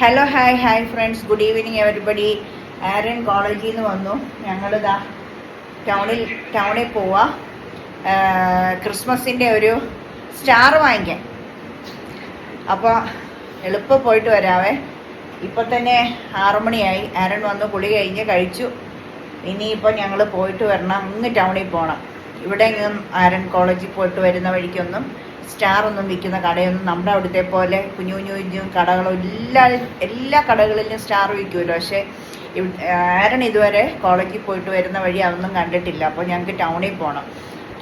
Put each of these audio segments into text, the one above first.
Hello hi hi friends good evening everybody ആരൻ കോളേജിൽ നിന്ന് വന്നു. ഞങ്ങളിതാ ടൗണിൽ ടൗണിൽ പോവാ. ക്രിസ്മസിന്റെ ഒരു സ്റ്റാർ വാങ്ങിക്കാൻ. അപ്പോൾ എളുപ്പം പോയിട്ട് വരാവേ. ഇപ്പം തന്നെ ആറുമണിയായി. ആരൻ വന്ന് കുളി കഴിഞ്ഞ് കഴിച്ചു. ഇനിയിപ്പോൾ ഞങ്ങൾ പോയിട്ട് വരണം. ഇന്ന് ടൗണിൽ പോകണം ഇവിടെ ആരൻ കോളേജിൽ പോയിട്ട് വരുന്ന വഴിക്കൊന്നും സ്റ്റാർ ഒന്നും വിൽക്കുന്ന കടയൊന്നും നമ്മുടെ അവിടുത്തെ പോലെ കുഞ്ഞു കുഞ്ഞു കുഞ്ഞു കടകളും എല്ലാ എല്ലാ കടകളിലും സ്റ്റാർ വിൽക്കുമല്ലോ. പക്ഷേ ആരൻ ഇതുവരെ കോളേജിൽ പോയിട്ട് വരുന്ന വഴി അതൊന്നും കണ്ടിട്ടില്ല. അപ്പോൾ ഞങ്ങൾക്ക് ടൗണിൽ പോകണം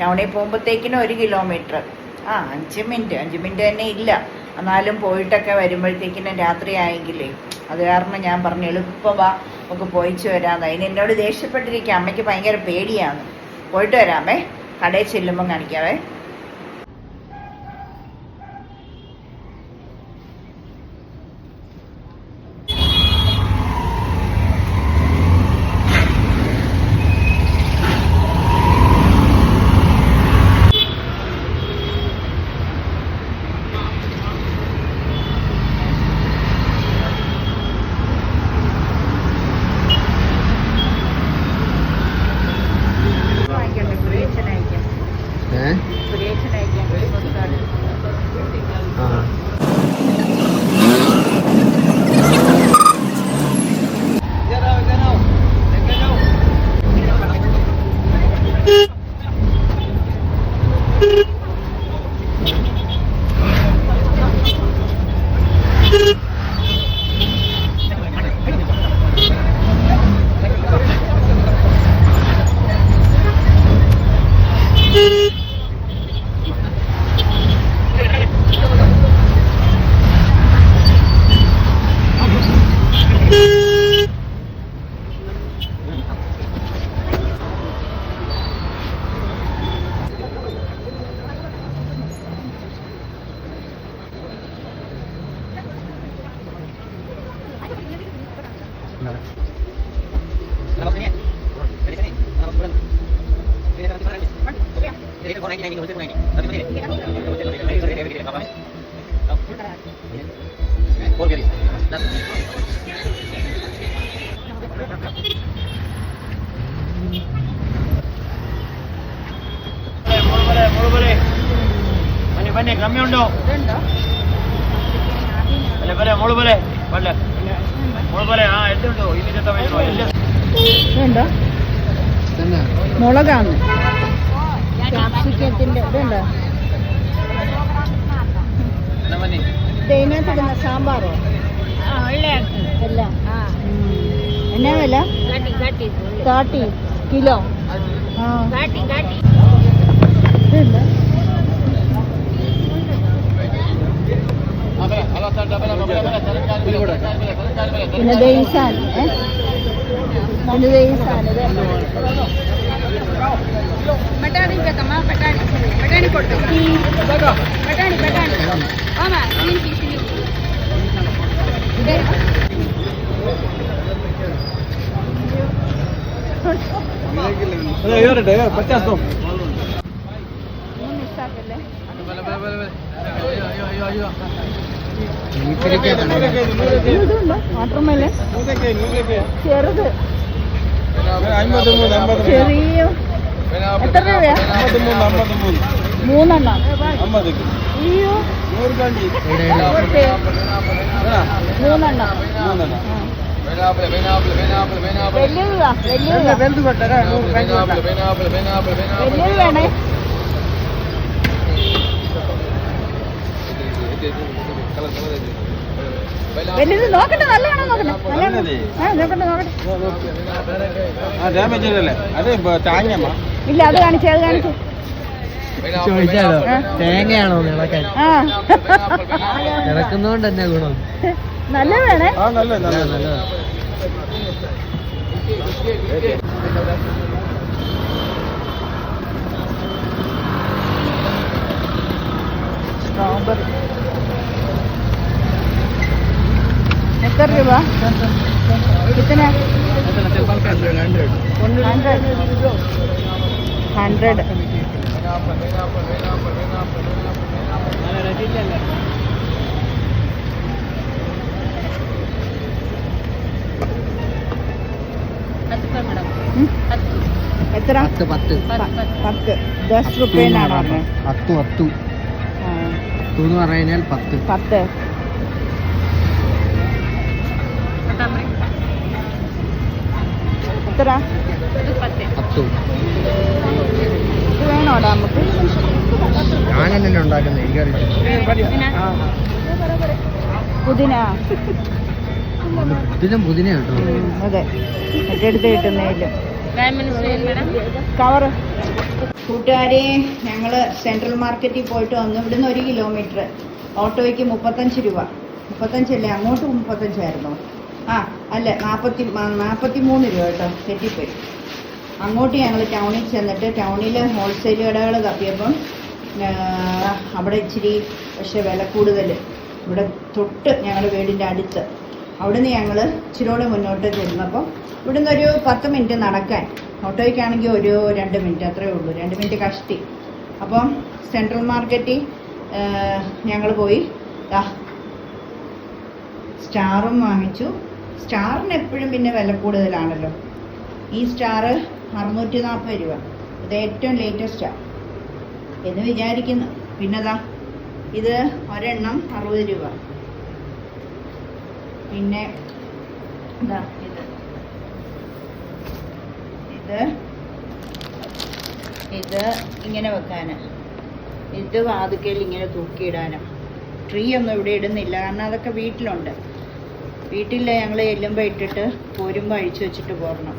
ടൗണിൽ പോകുമ്പോഴത്തേക്കിനും ഒരു കിലോമീറ്റർ. ആ അഞ്ച് മിനിറ്റ്. അഞ്ച് മിനിറ്റ് തന്നെ ഇല്ല. എന്നാലും പോയിട്ടൊക്കെ വരുമ്പോഴത്തേക്കിനും രാത്രി ആയെങ്കിലേ. അത് കാരണം ഞാൻ പറഞ്ഞു എളുപ്പം വാ നമുക്ക് പോയിച്ചു വരാമെന്ന്. അതിന് എന്നോട് ദേഷ്യപ്പെട്ടിരിക്കുക. അമ്മയ്ക്ക് ഭയങ്കര പേടിയാണ്. പോയിട്ട് വരാമേ. കടയിൽ ചെല്ലുമ്പോൾ കാണിക്കാവേ. ಬನ್ನಿ ಕಮ್ಮಿ ಉಂಡು ಬಲೆ ಬಲೆ ಮುಳು ಬಲೆ ಬಲೆ ಮುಳು ಬಲೆ ಹಾ ಎಲ್ಲಿ ಉಂಟು ಇಲ್ಲಿ ಜೊತೆ മുളകാണ് സാമ്പാറോ എല്ലാം എന്നാ വില തേർട്ടി കിലോ ആ പിന്നെ ബേസാൻ ഏ ಬಟಾಣಿ ಬೇಕಮ್ಮ ಬಟಾಣಿ ಬಟಾಣಿ ಕೊಡ್ಬೇಕು ಬಟಾಣಿ ಬಟಾಣಿ ಆಮ ಗ್ರೀನ್ ಪೀಸ್ ನೀವು ಪಚಾಸ್ മൂന്ന് ഇഷ്ടാക്കല്ലേ ഇതുണ്ടോ വാട്ടർമെലൻ ചെറുത് ചെറിയ എത്ര രൂപയാ? മൂന്നെണ്ണം. അയ്യോ. മൂന്നെണ്ണം. വലിയതാ വലിയതാ വലിയത് വേണേ വലുത് നോക്കട്ടെ നല്ലതാണോ നോക്കട്ടെ ആ നോക്കട്ടെ നോക്കട്ടെ ഇല്ല അത് കാണിച്ചേ അത് കാണിച്ചു ചോദിച്ചാലോ തേങ്ങയാണോ ഇളക്കാൻ ഇളക്കുന്നോണ്ട് തന്നെ ഗുണം നല്ല വേണേ നല്ല कितने हंड्रेड എത്ര? പത്ത് പത്ത്. പത്ത്. ദസ് റുപ്യനാണ് പറഞ്ഞത്. പത്ത്. പത്തു പത്ത് എന്ന് പറഞ്ഞു കഴിഞ്ഞാൽ പത്ത്. പത്ത്. എത്ര പത്തു വേണോടാ നമുക്ക് ഉണ്ടാക്കുന്നത് എനിക്കറിയാം. പുതിന? പുതിന കേട്ടോ. ഉം, അതെ. മറ്റെടുത്ത് കിട്ടുന്നതിൽ. കവറ് കൂട്ടുകാരെ ഞങ്ങൾ സെൻട്രൽ മാർക്കറ്റിൽ പോയിട്ട് വന്നു. ഇവിടുന്ന് ഒരു കിലോമീറ്റർ ഓട്ടോയ്ക്ക് മുപ്പത്തഞ്ച് രൂപ. മുപ്പത്തഞ്ചല്ലേ? അങ്ങോട്ട് മുപ്പത്തഞ്ചായിരുന്നോ? ആ അല്ല നാൽപ്പത്തി നാൽപ്പത്തി മൂന്ന് രൂപ കേട്ടോ തെറ്റിപ്പോയി. അങ്ങോട്ട് ഞങ്ങൾ ടൗണിൽ ചെന്നിട്ട് ടൗണിലെ ഹോൾസെയിൽ കടകൾ തപ്പിയപ്പം അവിടെ ഇച്ചിരി പക്ഷെ വില കൂടുതൽ ഇവിടെ തൊട്ട് ഞങ്ങളുടെ വീടിന്റെ അടുത്ത്. അവിടുന്ന് ഞങ്ങൾ ഇച്ചിരിയോടെ മുന്നോട്ട് ചെന്നപ്പം ഇവിടുന്ന് ഒരു പത്ത് മിനിറ്റ് നടക്കാൻ. ഓട്ടോയ്ക്കാണെങ്കിൽ ഒരു രണ്ട് മിനിറ്റ് അത്രയേ ഉള്ളൂ. രണ്ട് മിനിറ്റ് കഷ്ടി. അപ്പം സെൻട്രൽ മാർക്കറ്റിൽ ഞങ്ങൾ പോയി സ്റ്റാറും വാങ്ങിച്ചു. സ്റ്റാറിന് എപ്പോഴും പിന്നെ വില കൂടുതലാണല്ലോ. ഈ സ്റ്റാർ അറുന്നൂറ്റി നാൽപ്പത് രൂപ. ഇത് ഏറ്റവും ലേറ്റസ്റ്റാണ് എന്ന് വിചാരിക്കുന്നു. പിന്നെതാ ഇത് ഒരെണ്ണം അറുപത് രൂപ. പിന്നെ ഇതാ ഇത്. ഇത് ഇത് ഇങ്ങനെ വെക്കാന്. ഇത് വാതുക്കയിൽ ഇങ്ങനെ തൂക്കിയിടാനും. ട്രീ ഒന്നും ഇവിടെ ഇടുന്നില്ല. കാരണം അതൊക്കെ വീട്ടിലുണ്ട്. വീട്ടിൽ ഞങ്ങൾ എല്ലുമ്പോൾ ഇട്ടിട്ട് പോരുമ്പോൾ അഴിച്ചു വെച്ചിട്ട് പോരണം.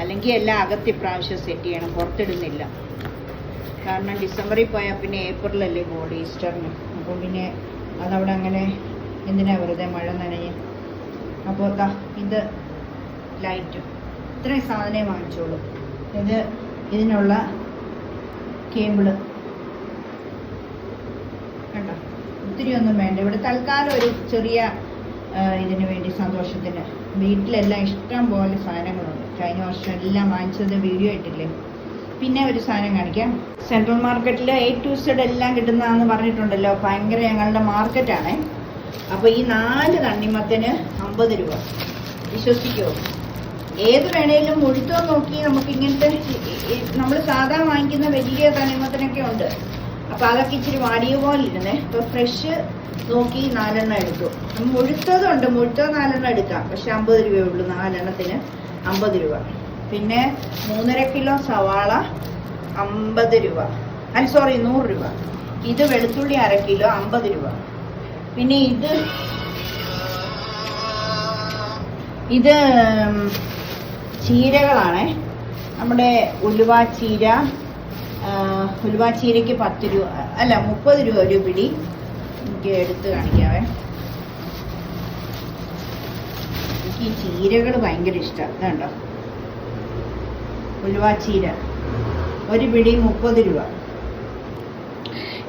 അല്ലെങ്കിൽ എല്ലാം അകത്ത് ഇപ്രാവശ്യം സെറ്റ് ചെയ്യണം പുറത്തിടുന്നില്ല. കാരണം ഡിസംബറിൽ പോയാൽ പിന്നെ ഏപ്രിലല്ലേ പോളി ഈസ്റ്ററിന്. അപ്പോൾ പിന്നെ അതവിടെ അങ്ങനെ എന്തിനാ വെറുതെ മഴ നനഞ്ഞ്? അപ്പോൾ താ ഇത് ലൈറ്റും ഇത്രയും സാധനമേ വാങ്ങിച്ചോളൂ. ഇത് ഇതിനുള്ള കേബിൾ കേട്ടോ ഒത്തിരി ഒന്നും വേണ്ട. ഇവിടെ തൽക്കാലം ഒരു ചെറിയ ഇതിന് വേണ്ടി സന്തോഷത്തിന്. വീട്ടിലെല്ലാം ഇഷ്ടം പോലെ സാധനങ്ങളുണ്ട്. കഴിഞ്ഞ വർഷം എല്ലാം വാങ്ങിച്ചത് വീഡിയോ ഇട്ടില്ലേ പിന്നെ ഒരു സാധനം കാണിക്കാം. സെൻട്രൽ മാർക്കറ്റിൽ എ ടു സെഡ് എല്ലാം കിട്ടുന്നതാണെന്ന് പറഞ്ഞിട്ടുണ്ടല്ലോ. ഭയങ്കര ഞങ്ങളുടെ മാർക്കറ്റാണേ. അപ്പോൾ ഈ നാല് തണ്ണിമത്തിന് അമ്പത് രൂപ. വിശ്വസിക്കുമോ ഏത് വേണേലും മുഴുത്തോ നോക്കി നമുക്ക് ഇങ്ങനത്തെ നമ്മൾ സാധാ വാങ്ങിക്കുന്ന വലിയ തണ്ണിമത്തിനൊക്കെ ഉണ്ട്. അപ്പോൾ അതൊക്കെ ഇച്ചിരി വാടിയ പോലെ ഇരുന്നേ. ഇപ്പോൾ ഫ്രഷ് നോക്കി നാലെണ്ണം എടുത്തു. മുഴുത്തതുണ്ട്. മുഴുത്തത് നാലെണ്ണം എടുക്കാം. പക്ഷെ അമ്പത് രൂപയേ ഉള്ളൂ. നാലെണ്ണത്തിന് അമ്പത് രൂപ. പിന്നെ മൂന്നര കിലോ സവാള അമ്പത് രൂപ. അല്ല സോറി നൂറ് രൂപ. ഇത് വെളുത്തുള്ളി അര കിലോ അമ്പത് രൂപ. പിന്നെ ഇത് ഇത് ചീരകളാണ്. നമ്മുടെ ഉലുവ ചീര ഉലുവ ചീരയ്ക്ക് പത്ത് രൂപ അല്ല മുപ്പത് രൂപ ഒരു പിടി. എനിക്ക് എടുത്ത് കാണിക്കാവേ. എനിക്ക് ഈ ചീരകൾ ഭയങ്കര ഇഷ്ടം. കണ്ടോ? ഉലുവ ചീര. ഒരു പിടി മുപ്പത് രൂപ.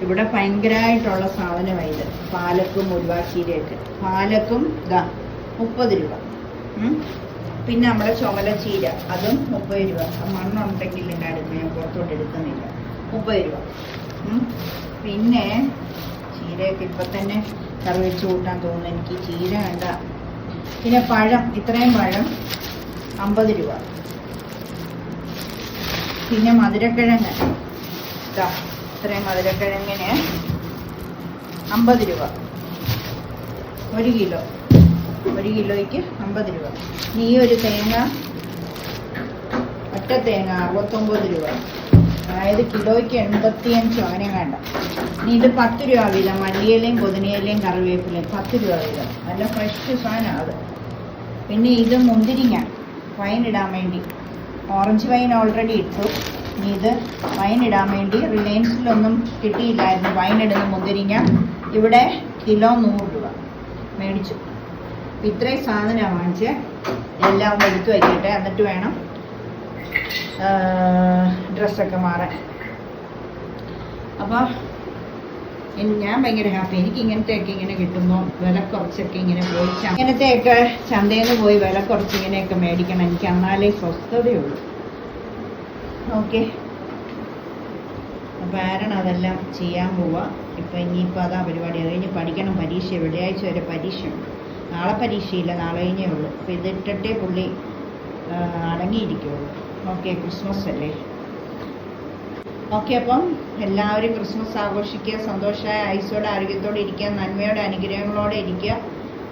ഇവിടെ ഭയങ്കരമായിട്ടുള്ള സാധനമാണ് ഇത്. പാലക്കും ഉലുവ ചീരയൊക്കെ. പാലക്കും ഇതാ മുപ്പത് രൂപ. പിന്നെ നമ്മുടെ ചുമല ചീര. അതും മുപ്പത് രൂപ. മണ്ണുണ്ടെങ്കിൽ എന്റെ ഞാൻ പുറത്തോട്ട് എടുക്കുന്നില്ല. മുപ്പത് രൂപ. പിന്നെ ചീരയൊക്കെ ഇപ്പം തന്നെ കറി വെച്ച് കൂട്ടാൻ തോന്നുന്നു. എനിക്ക് ചീര വേണ്ട. പിന്നെ പഴം ഇത്രയും പഴം അമ്പത് രൂപ. പിന്നെ മധുരക്കിഴങ്ങ്. ഇതാ ഇത്രയും മധുരക്കിഴങ്ങിന് അമ്പത് രൂപ. ഒരു കിലോ. ഒരു കിലോയ്ക്ക് അമ്പത് രൂപ. നീ ഒരു തേങ്ങ ഒറ്റ തേങ്ങ അറുപത്തൊമ്പത് രൂപ. അതായത് കിലോയ്ക്ക് എൺപത്തിയഞ്ച് അങ്ങനെ വേണ്ട ഇനി ഇത് പത്ത് രൂപ വില മല്ലിയിലയും പുതിനയിലയും കറിവേപ്പിലയും പത്ത് രൂപ വില. നല്ല ഫ്രഷ് സാധനമാണ് അത്. പിന്നെ ഇത് മുന്തിരിങ്ങ. വൈൻ ഇടാൻ വേണ്ടി. ഓറഞ്ച് വൈൻ ഓൾറെഡി ഇട്ടു. ഇനി ഇത് വൈൻ ഇടാൻ വേണ്ടി. റിലയൻസിലൊന്നും കിട്ടിയില്ലായിരുന്നു വൈൻ ഇടുന്ന മുന്തിരിങ്ങ. ഇവിടെ കിലോ നൂറ് രൂപ. മേടിച്ചു. ഇത്രയും സാധനമാണ് വാങ്ങിച്ച് എല്ലാം എടുത്തു വയ്ക്കട്ടെ എന്നിട്ട് വേണം ഡ്രസ്സൊക്കെ മാറാൻ. അപ്പോൾ ഞാൻ ഭയങ്കര ഹാപ്പി. എനിക്ക് ഇങ്ങനത്തെയൊക്കെ ഇങ്ങനെ കിട്ടുമ്പോൾ വില കുറച്ചൊക്കെ ഇങ്ങനെ പോയി. ഇങ്ങനത്തെയൊക്കെ ചന്തയിൽ നിന്ന് പോയി വില കുറച്ച് ഇങ്ങനെയൊക്കെ മേടിക്കണം. എനിക്ക് എന്നാലേ സ്വസ്ഥതയുള്ളൂ. ഓക്കെ. അപ്പോൾ ആരാണ് അതെല്ലാം ചെയ്യാൻ പോവുക ഇപ്പം ഇനിയിപ്പോൾ അതാ പരിപാടി. അത് കഴിഞ്ഞ് പഠിക്കണം. പരീക്ഷ വെള്ളിയാഴ്ച വരെ പരീക്ഷയുണ്ട് നാളെ പരീക്ഷയില്ല. നാളെ കഴിഞ്ഞേ ഉള്ളൂ. അപ്പോൾ ഇതിട്ടിട്ടേ പുള്ളി അടങ്ങിയിരിക്കുള്ളൂ. ഓക്കെ. ക്രിസ്മസ് അല്ലേ? ഓക്കെ അപ്പം എല്ലാവരും ക്രിസ്മസ് ആഘോഷിക്കുക സന്തോഷമായ ഐസോടെ ആരോഗ്യത്തോടെ ഇരിക്കുക നന്മയോടെ അനുഗ്രഹങ്ങളോടെ ഇരിക്കുക.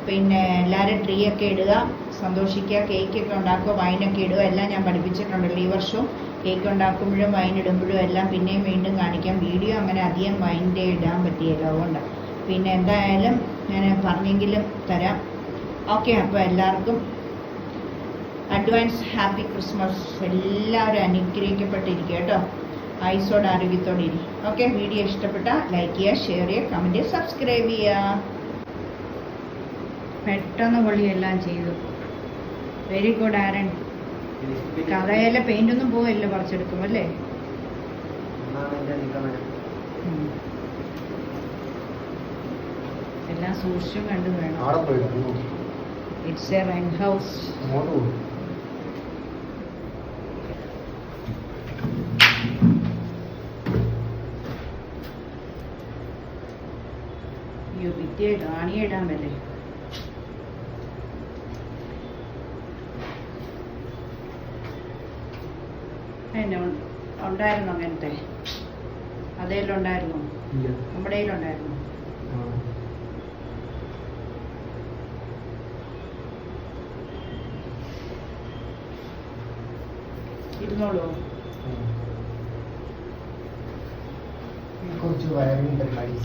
പിന്നെ എല്ലാവരും ട്രീ ഒക്കെ ഇടുക സന്തോഷിക്കുക കേക്കൊക്കെ ഉണ്ടാക്കുക വൈനൊക്കെ ഇടുക. എല്ലാം ഞാൻ പഠിപ്പിച്ചിട്ടുണ്ടല്ലോ ഈ വർഷവും. കേക്ക് ഉണ്ടാക്കുമ്പോഴും വൈൻ ഇടുമ്പോഴും എല്ലാം പിന്നെയും വീണ്ടും കാണിക്കാം. വീഡിയോ അങ്ങനെ അധികം വൈന്റെ ഇടാൻ പറ്റിയല്ലോ അതുകൊണ്ട്. പിന്നെ എന്തായാലും ഞാൻ പറഞ്ഞെങ്കിലും തരാം. ഓക്കെ അപ്പോൾ എല്ലാവർക്കും അഡ്വാൻസ് ഹാപ്പി ക്രിസ്മസ് എല്ലാവരും അനുഗ്രഹിക്കപ്പെട്ടിരിക്കുക കേട്ടോ. ഐസോടെ ആരോഗ്യത്തോടെ ഇരി. ഓക്കെ വീഡിയോ ഇഷ്ടപ്പെട്ട ലൈക്ക് ചെയ്യുക ഷെയർ ചെയ്യുക കമന്റ് സബ്സ്ക്രൈബ് ചെയ്യുക. പെട്ടെന്ന് പൊള്ളിയെല്ലാം ചെയ്തു. വെരി ഗുഡ് ആരൻ കഥയിലെ പെയിന്റ് ഒന്നും പോവല്ലോ പറിച്ചെടുക്കും അല്ലേ. എല്ലാം സൂക്ഷിച്ചും കണ്ടും വേണം. ഇറ്റ്സ് എ റെന്റ് ഹൗസ് അയ്യോ വിദ്യയുടെ ആണിയിടാൻ പറ്റേ എന്നെ ഉണ്ടായിരുന്നു അങ്ങനത്തെ? അതേലുണ്ടായിരുന്നു നമ്മുടെ കയ്യിലുണ്ടായിരുന്നു ആ. ഇരുന്നോളൂ. കുറച്ച് വയറിംഗ് പരിപാടി